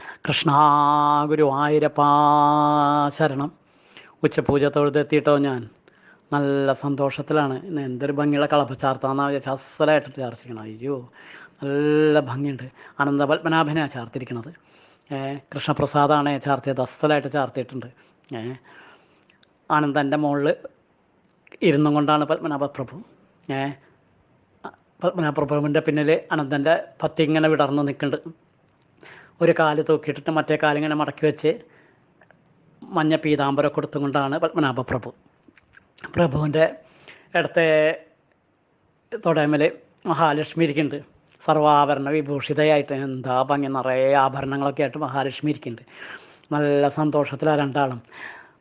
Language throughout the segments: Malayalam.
കൃഷ്ണ ഗുരുവായൂരപ്പാ ശരണം. ഉച്ചപൂജ തൊഴുതെത്തിയിട്ടോ ഞാൻ. നല്ല സന്തോഷത്തിലാണ്. ഇന്ന് എന്തൊരു ഭംഗിയുള്ള കളപ്പ ചാർത്താന്നാ വിചാരിച്ച അസലായിട്ട് ചാർത്തിക്കണം അയ്യോ നല്ല ഭംഗിയുണ്ട്. അനന്തപത്മനാഭനെയാണ് ചാർത്തിരിക്കണത്. കൃഷ്ണപ്രസാദാണ് ചാർത്തിയത്. അസലായിട്ട് ചാർത്തിയിട്ടുണ്ട്. ആനന്ദന്റെ മുകളിൽ ഇരുന്നും കൊണ്ടാണ് പത്മനാഭ പ്രഭു പത്മനാഭ പ്രഭുവിന്റെ പിന്നിൽ അനന്തന്റെ പത്തി ഇങ്ങനെ വിടർന്ന് നിൽക്കുന്നുണ്ട് ഒരു കാൽ തൂക്കിയിട്ടിട്ട് മറ്റേ കാലിങ്ങനെ മടക്കി വെച്ച് മഞ്ഞ പീതാംബരം കൊടുത്തുകൊണ്ടാണ് പത്മനാഭ പ്രഭു പ്രഭുവിന്റെ ഇടത്തെ തൊടേമൽ മഹാലക്ഷ്മി ഇരിക്കുന്നുണ്ട്. സർവാഭരണ വിഭൂഷിതയായിട്ട് എന്താ ഭംഗി നിറയെ ആഭരണങ്ങളൊക്കെ ആയിട്ട് മഹാലക്ഷ്മി ഇരിക്കുന്നുണ്ട്. നല്ല സന്തോഷത്തിലാണ് രണ്ടാളും.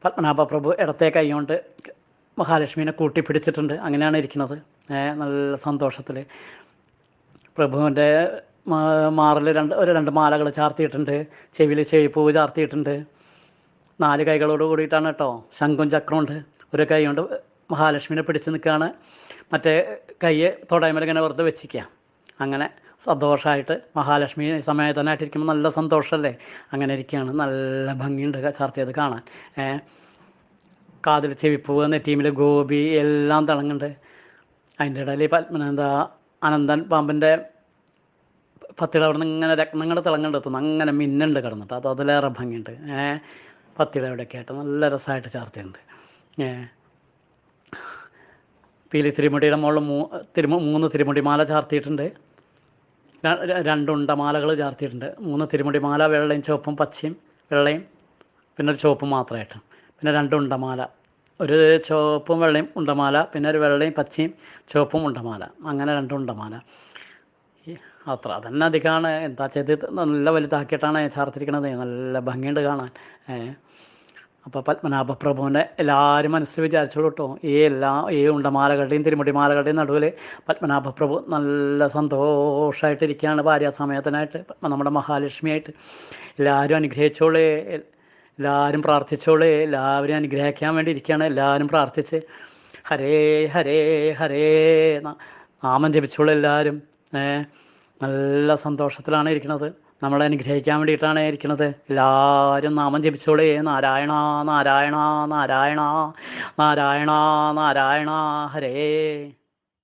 പത്മനാഭ പ്രഭു ഇടത്തെ കൈ കൊണ്ട് മഹാലക്ഷ്മിനെ കൂട്ടിപ്പിടിച്ചിട്ടുണ്ട്. അങ്ങനെയാണ് ഇരിക്കുന്നത്. നല്ല സന്തോഷത്തിൽ പ്രഭുവിന്റെ മാറിൽ രണ്ട് ഒരു രണ്ട് മാലകൾ ചാർത്തിയിട്ടുണ്ട്. ചെവിയിൽ ചെവിപ്പൂവ് ചാർത്തിയിട്ടുണ്ട്. നാല് കൈകളോട് കൂടിയിട്ടാണ് കേട്ടോ ശംഖും ചക്രമുണ്ട് ഒരു കൈ കൊണ്ട് മഹാലക്ഷ്മിനെ പിടിച്ച് നിൽക്കുകയാണ് മറ്റേ കൈയെ തൊടയമേൽ ഇങ്ങനെ വെറുതെ വെച്ചിരിക്കുക അങ്ങനെ സന്തോഷമായിട്ട് മഹാലക്ഷ്മി സമയത്തനായിട്ടിരിക്കുമ്പോൾ നല്ല സന്തോഷമല്ലേ അങ്ങനെ ഇരിക്കുകയാണ് നല്ല ഭംഗിയുണ്ട് ചാർത്തിയത് കാണാൻ. കാതിൽ ചെവിപ്പൂവ് നെറ്റീമിൽ ഗോപി എല്ലാം തിളങ്ങുന്നുണ്ട്. അതിന്റെ ഇടയിൽ എന്താ അനന്തൻ പാമ്പിന്റെ പത്തിയുടെ അവിടെ നിന്ന് ഇങ്ങനെ രത്നങ്ങൾ തിളങ്ങേണ്ട എത്തുന്നു. അങ്ങനെ മിന്നുണ്ട് കിടന്നിട്ട്. അത് അതിലേറെ ഭംഗിയുണ്ട്. ഏഹ് പത്തിയുടെ അവിടെയൊക്കെ ആയിട്ട് നല്ല രസമായിട്ട് ചാർത്തയുണ്ട് ഏ പീലി തിരുമുടിയുടെ മുകളിൽ മൂ തിരുമു മൂന്ന് തിരുമുടി മാല ചാർത്തിയിട്ടുണ്ട് രണ്ടുണ്ട മാലകൾ ചാർത്തിയിട്ടുണ്ട്. മൂന്ന് തിരുമുടി മാല വെള്ളയും ചുവപ്പും പച്ചയും വെള്ളയും പിന്നെ ഒരു ചുവപ്പും മാത്രമായിട്ട്. പിന്നെ രണ്ട് ഉണ്ടമാല. ഒരു ചുവപ്പും വെള്ളയും ഉണ്ടമാല പിന്നെ ഒരു വെള്ളയും പച്ചയും ചുവപ്പും ഉണ്ടമാല. അങ്ങനെ രണ്ട് ഉണ്ടമാല. അത്ര അതന്നെ അധികമാണ് എന്താ ചെയ്ത് നല്ല വലുതാക്കിയിട്ടാണ് ചാർത്തിരിക്കണത്. നല്ല ഭംഗിയുണ്ട് കാണാൻ. അപ്പോൾ പത്മനാഭ പ്രഭുവിനെ എല്ലാവരും മനസ്സിൽ വിചാരിച്ചോളൂ കേട്ടോ ഈ എല്ലാ ഈ ഉണ്ടമാലകളുടെയും തിരുമുടിമാലകളുടെയും നടുവിൽ പത്മനാഭ പ്രഭു നല്ല സന്തോഷമായിട്ടിരിക്കുകയാണ് ഭാര്യാസമയത്തിനായിട്ട് നമ്മുടെ മഹാലക്ഷ്മിയായിട്ട്. എല്ലാവരും അനുഗ്രഹിച്ചോളേ. എല്ലാവരും പ്രാർത്ഥിച്ചോളേ. എല്ലാവരും അനുഗ്രഹിക്കാൻ വേണ്ടി ഇരിക്കുകയാണ്. എല്ലാവരും പ്രാർത്ഥിച്ച് ഹരേ ഹരേ ഹരേ നാമം ജപിച്ചോളൂ എല്ലാവരും നല്ല സന്തോഷത്തിലാണ് ഇരിക്കുന്നത്. നമ്മളെ അനുഗ്രഹിക്കാൻ വേണ്ടിയിട്ടാണ് ഇരിക്കുന്നത്. എല്ലാവരും നാമം ജപിച്ചോളേ. നാരായണ നാരായണ നാരായണ നാരായണ നാരായണ ഹരേ.